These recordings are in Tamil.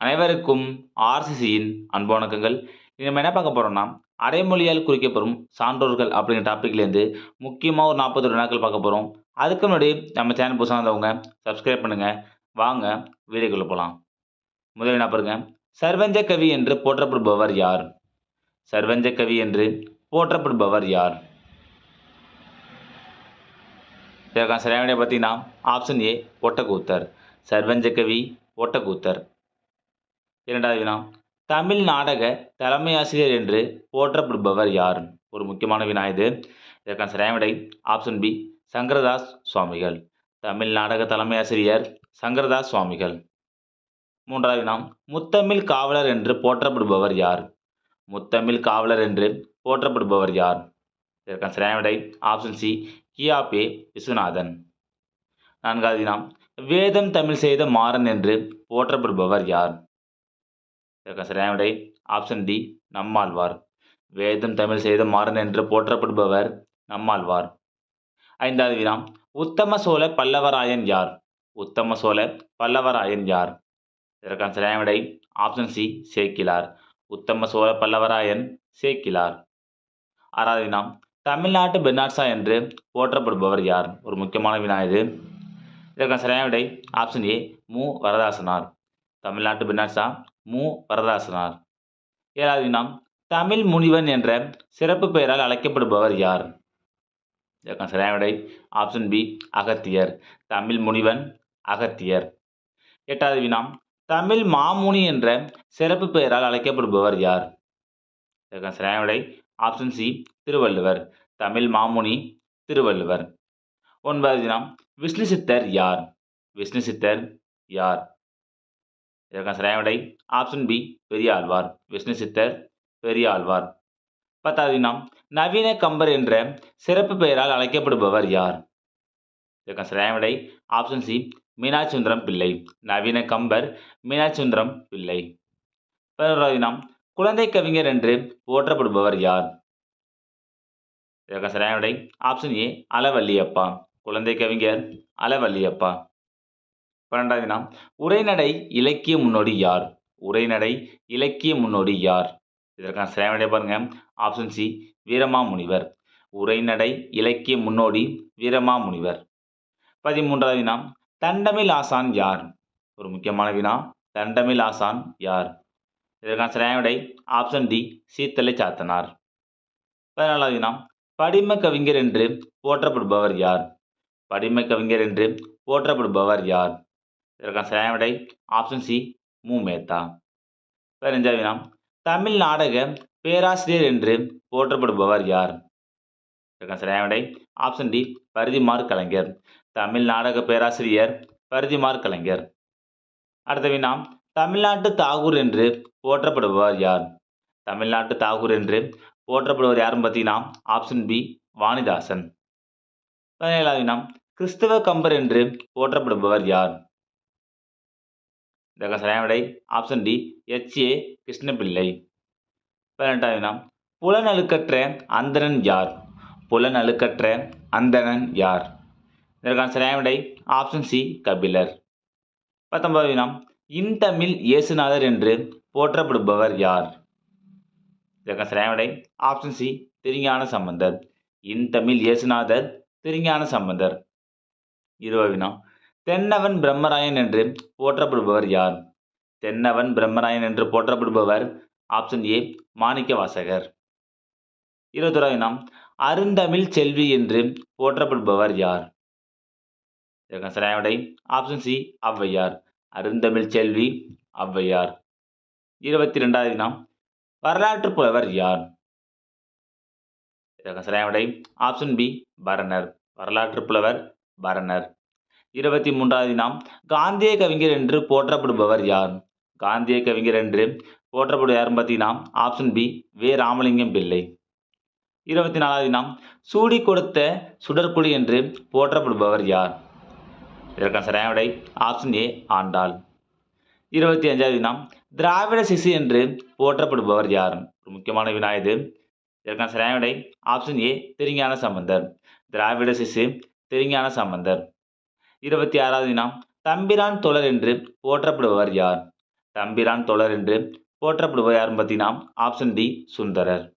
அனைவருக்கும் ஆர்சிசியின் அன்புணக்கங்கள் இனி நம்ம என்ன பார்க்க போகிறோம்னா அடைமொழியால் குறிக்கப்படும் சான்றோர்கள் அப்படிங்கிற டாப்பிக்லேருந்து முக்கியமாக ஒரு நாற்பது நாட்கள் பார்க்க போகிறோம் அதுக்கு முன்னாடி நம்ம சேனல் புதுசாக இருந்தவங்க சப்ஸ்கிரைப் பண்ணுங்கள் வாங்க வீடியோக்குள்ளே போகலாம் முதல் என்ன பாருங்க. சர்வஞ்ச கவி என்று போற்றப்படுபவர் யார்? சர்வஞ்ச கவி என்று போற்றப்படுபவர் யார்? இதற்கான சரியான பார்த்தீங்கன்னா ஆப்ஷன் ஏ ஒட்டக்கூத்தர். சர்வஞ்ச கவி ஒட்டக்கூத்தர். இரண்டாவது வினா தமிழ் நாடக தலைமை ஆசிரியர் என்று போற்றப்படுபவர் யார்? ஒரு முக்கியமான வினா இது. இதற்கான சரியான ஆப்ஷன் பி சங்கரதாஸ் சுவாமிகள். தமிழ் நாடக தலைமை ஆசிரியர் சங்கரதாஸ் சுவாமிகள். மூன்றாவது வினா முத்தமிழ் காவலர் என்று போற்றப்படுபவர் யார்? முத்தமிழ் காவலர் என்று போற்றப்படுபவர் யார்? இதற்கான சரியான ஆப்ஷன் சி கியாபே விஸ்வநாதன். நான்காவது வினா வேதம் தமிழ் செய்த மாறன் என்று போற்றப்படுபவர் யார்? இதற்கான சரியான விடை ஆப்ஷன் டி நம்மாழ்வார் வேதம் தமிழ் செய்த மாறன் என்று போற்றப்படுபவர் நம்மாழ்வார் ஐந்தாவது வினாம். உத்தம சோழ பல்லவராயன் யார்? உத்தம சோழ பல்லவராயன் யார்? இதற்கான சரியான விடை ஆப்ஷன் சி சேக்கிலார். உத்தம சோழ பல்லவராயன் சேக்கிலார். ஆறாவது வினா தமிழ்நாட்டு பெர்னாட்ஸா என்று போற்றப்படுபவர் யார்? ஒரு முக்கியமான வினா இது. இதற்கான சரியான விடை ஆப்ஷன் ஏ மு. வரதாசனார். தமிழ்நாட்டு பினாசா மு. வரதாசனார் ஏழாவது வினா தமிழ் முனிவன் என்ற சிறப்பு பெயரால் அழைக்கப்படுபவர் யார்? இதற்கான சரியான விடை ஆப்ஷன் பி அகத்தியர். தமிழ் முனிவன் அகத்தியர். எட்டாவது வினாம் தமிழ் மாமுனி என்ற சிறப்பு பெயரால் அழைக்கப்படுபவர் யார்? இதற்கான சரியான விடை ஆப்ஷன் சி திருவள்ளுவர். தமிழ் மாமுனி திருவள்ளுவர். ஒன்பது தினம் விஷ்ணு சித்தர் யார்? விஷ்ணு சித்தர் யார்? இதற்கான சரியான விடை? ஆப்ஷன் பி பெரியாழ்வார் விஷ்ணு சித்தர் பெரியாழ்வார் பத்தாவது தினம் நவீன கம்பர் என்ற சிறப்பு பெயரால் அழைக்கப்படுபவர் யார்? இதற்கான சரியான விடை? ஆப்ஷன் சி மீனாட்சுந்தரம் பிள்ளை. நவீன கம்பர் மீனாட்சுந்தரம் பிள்ளை. பதினோராவது நாம் குழந்தை கவிஞர் என்று போற்றப்படுபவர் யார்? இதற்கான சரியான விடை? ஆப்ஷன் ஏ அளவல்லியப்பா குழந்தை கவிஞர் அளவல்லியப்பா பன்னெண்டாவது வினா உரைநடை இலக்கிய முன்னோடி யார்? உரைநடை இலக்கிய முன்னோடி யார்? இதற்கான சரியான பாருங்க. Option C Veeramamunivar. உரைநடை இலக்கிய முன்னோடி வீரமாமுனிவர். பதிமூன்றாவது வினா தண்டமிழ் ஆசான் யார்? ஒரு முக்கியமான வினா தண்டமிழ் ஆசான் யார்? இதற்கான சரியான விடை ஆப்ஷன் டி சீத்தலை சாத்தனார். பதினாலாவது வினா படிம கவிஞர் என்று போற்றப்படுபவர் யார்? படிம கவிஞர் என்று போற்றப்படுபவர் யார்? இதற்கான சரியான விடை ஆப்ஷன் சி மு மேத்தா பதினஞ்சாவது வினா. தமிழ் நாடக பேராசிரியர் என்று போற்றப்படுபவர் யார்? இதற்கான சரியான விடை ஆப்ஷன் டி பரிதிமார் கலைஞர். தமிழ் நாடக பேராசிரியர் பரிதிமார் கலைஞர். அடுத்த வினா. தமிழ்நாட்டு தாகூர் என்று போற்றப்படுபவர் யார்? தமிழ்நாட்டு தாகூர் என்று போற்றப்படுவர் யாருன்னு பார்த்தீங்கன்னா ஆப்ஷன் பி வாணிதாசன். பதினேழாவது வினா. கிறிஸ்தவ கம்பர் என்று போற்றப்படுபவர் யார்? இதற்கான சரியான விடை. Option D H A Krishnapillai. பதினெட்டாவது வினா புலனழுக்கற்ற அந்தரன் யார்? புலனழுக்கற்ற அந்தணன் யார்? இதற்கான சரியான விடை ஆப்ஷன் சி கபிலர். பத்தொன்பது வினா இன்தமிழ் இயேசுநாதர் என்று போற்றப்படுபவர் யார்? இதற்கான சரியான விடை ஆப்ஷன் சி திருஞான சம்பந்தர். இன்தமிழ் இயேசுநாதர் திருஞான சம்பந்தர். இருபது வினா தென்னவன் பிரம்மராயன் என்று போற்றப்படுபவர் யார்? தென்னவன் பிரம்மராயன் என்று போற்றப்படுபவர் ஆப்ஷன் ஏ மாணிக்க வாசகர் இருபத்தொராவது நாம் அருந்தமிழ் செல்வி என்று போற்றப்படுபவர் யார்? இதற்கான சரியான ஆப்ஷன் சி ஔவையார். அருந்தமிழ் செல்வி ஔவையார். இருபத்தி ரெண்டாவது நாம் வரலாற்று புலவர் யார்? இதற்கான சரியான ஆப்ஷன் பி பரணர். வரலாற்று புலவர் பரணர். இருபத்தி மூன்றாவது நாம் காந்திய கவிஞர் என்று போற்றப்படுபவர் யார்? காந்திய கவிஞர் என்று போற்றப்படுவது யாருன்னு பார்த்தீங்கன்னா ஆப்ஷன் பி வே. ராமலிங்கம் பிள்ளை. இருபத்தி நாலாவது நாம் சூடி கொடுத்த சுடற்குடி என்று போற்றப்படுபவர் யார்? இதற்கான சரியான விடை ஆப்ஷன் ஏ ஆண்டாள். இருபத்தி அஞ்சாவது வினா திராவிட சிசு என்று போற்றப்படுபவர் யார்? ஒரு முக்கியமான வினா இது இதற்கான சரியான விடை ஆப்ஷன் ஏ திருஞான சம்பந்தர். திராவிட சிசு திருஞான சம்பந்தர். இருபத்தி ஆறாவது வினா தம்பிரான் தொடர் என்று போற்றப்படுபவர் யார்? தம்பிரான் தொடர் என்று போற்றப்படுவர் யாருன்னு பார்த்தீங்கன்னா ஆப்ஷன் டி சுந்தரர்.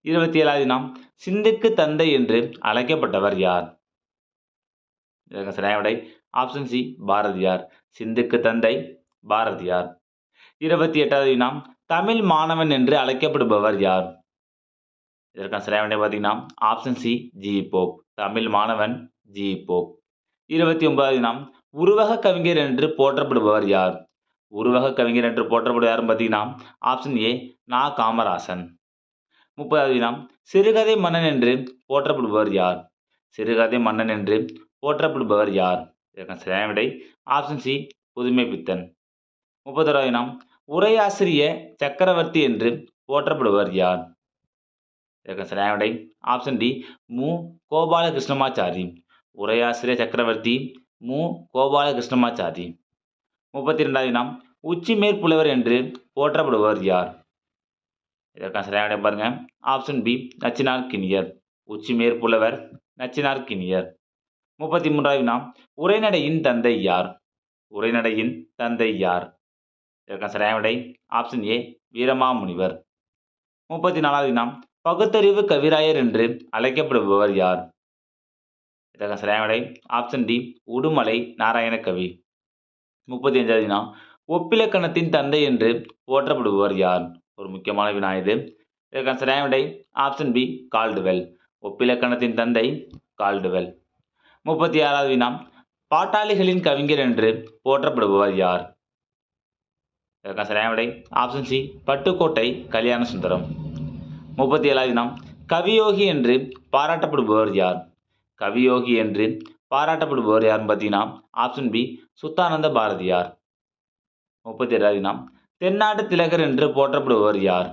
இருபத்தி ஏழாவது நாம் சிந்துக்கு தந்தை என்று அழைக்கப்பட்டவர் யார்? விடை ஆப்ஷன் சி பாரதியார். சிந்துக்கு தந்தை பாரதியார். இருபத்தி எட்டாவது நாம் தமிழ் மாணவன் என்று அழைக்கப்படுபவர் யார்? இதற்கான சரியான விடை பார்த்தீங்கன்னா option C G Pope Tamil மாணவன் ஜி போப் இருபத்தி ஒன்பதாவது நாம் உருவக கவிஞர் என்று போற்றப்படுபவர் யார்? உருவக கவிஞர் என்று போற்றப்படுவார் யாருன்னு பார்த்தீங்கன்னா ஆப்ஷன் ஏ நா. காமராசன். முப்பதாவது நாம் சிறுகதை மன்னன் என்று போற்றப்படுபவர் யார்? சிறுகதை மன்னன் என்று போற்றப்படுபவர் யார்? இதற்கான சரியான விடை ஆப்ஷன் சி புதுமை பித்தன். முப்பத்தொராவது நாம் உரையாசிரிய சக்கரவர்த்தி என்று போற்றப்படுபவர் யார்? இதற்கான சரியான விடை ஆப்ஷன் டி மு. கோபாலகிருஷ்ணமாச்சாரி. உரையாசிரிய சக்கரவர்த்தி மு. கோபாலகிருஷ்ணமாச்சாரி. முப்பத்தி ரெண்டாவது நாம் உச்சி மேற்புலவர் என்று போற்றப்படுபவர் யார்? இதற்கான சரியான பாருங்க. Option B Nachinarkiniyar. உச்சி மேற்புலவர் நச்சினார் கிணியர். முப்பத்தி மூன்றாவது நாம் உரைநடையின் தந்தை யார்? உரைநடையின் தந்தை யார்? இதற்கான சரியான விடை ஆப்ஷன் ஏ வீரமாமுனிவர். முப்பத்தி நாலாவது நாம் பகுத்தறிவு கவிராயர் என்று அழைக்கப்படுபவர் யார்? இதெல்லாம் சரியான விடை ஆப்ஷன் டி உடுமலை நாராயணகவி. முப்பத்தி அஞ்சாவது வினா ஒப்பிலக்கணத்தின் தந்தை என்று போற்றப்படுபவர் யார்? ஒரு முக்கியமான வினா இது. இதற்கான சரியான விடை ஆப்ஷன் பி கால்டுவெல். ஒப்பிலக்கணத்தின் தந்தை கால்டுவெல். முப்பத்தி ஆறாவது வினா பாட்டாளிகளின் கவிஞர் என்று போற்றப்படுபவர் யார்? இதற்கான சரியான விடை ஆப்ஷன் சி பட்டுக்கோட்டை கல்யாண சுந்தரம் முப்பத்தி ஏழாவது தினம் கவியோகி என்று பாராட்டப்படுபவர் யார்? கவியோகி என்று பாராட்டப்படுபவர் யாருன்னு பார்த்தீங்கன்னா ஆப்ஷன் பி சுத்தானந்த பாரதியார். முப்பத்தி ஏழாவது நாம் தென்னாட்டு திலகர் என்று போற்றப்படுபவர் யார்?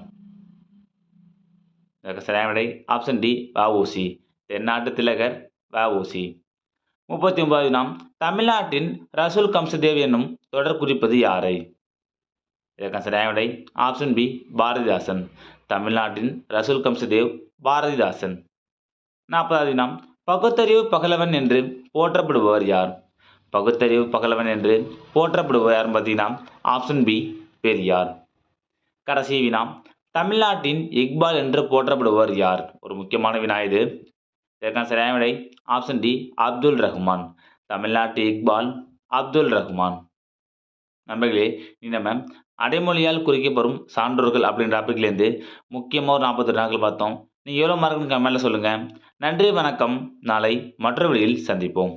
இதற்கு சரியான விடை. Option D VOC. தென்னாட்டு திலகர் வஉசி. முப்பத்தி ஒன்பதாவது நாம் தமிழ்நாட்டின் ரசூல் கம்சதேவ் என்னும் தொடர் குறிப்பது யாரை? இதற்கான சரியான விடை. Option B Bharathidasan. தமிழ்நாட்டின் ரசூல் கம்சதேவ் பாரதிதாசன். நாற்பதாவது நாம் பகுத்தறிவு பகலவன் என்று போற்றப்படுபவர் யார்? பகுத்தறிவு பகலவன் என்று போற்றப்படுபவர் யார் பார்த்தீங்கன்னா ஆப்ஷன் பி பெரியார் கடைசி வினாம் தமிழ்நாட்டின் இக்பால் என்று போற்றப்படுபவர் யார்? ஒரு முக்கியமான வினா இது. இதற்கான சரியான விடை? Option D Abdul Rahman. தமிழ்நாட்டு இக்பால் அப்துல் ரஹ்மான். நண்பர்களே நீ நம்ம அடைமொழியால் குறிக்கப்படும் சான்றோர்கள் அப்படின்ற டாபிக்லேருந்து முக்கியமாக ஒரு நாற்பத்தெட்டு நாட்கள் பார்த்தோம். நீங்கள் எவ்வளோ மார்க்குன்னு கமெண்ட்டில் சொல்லுங்கள் நன்றி வணக்கம். நாளை மற்ற வழியில் சந்திப்போம்.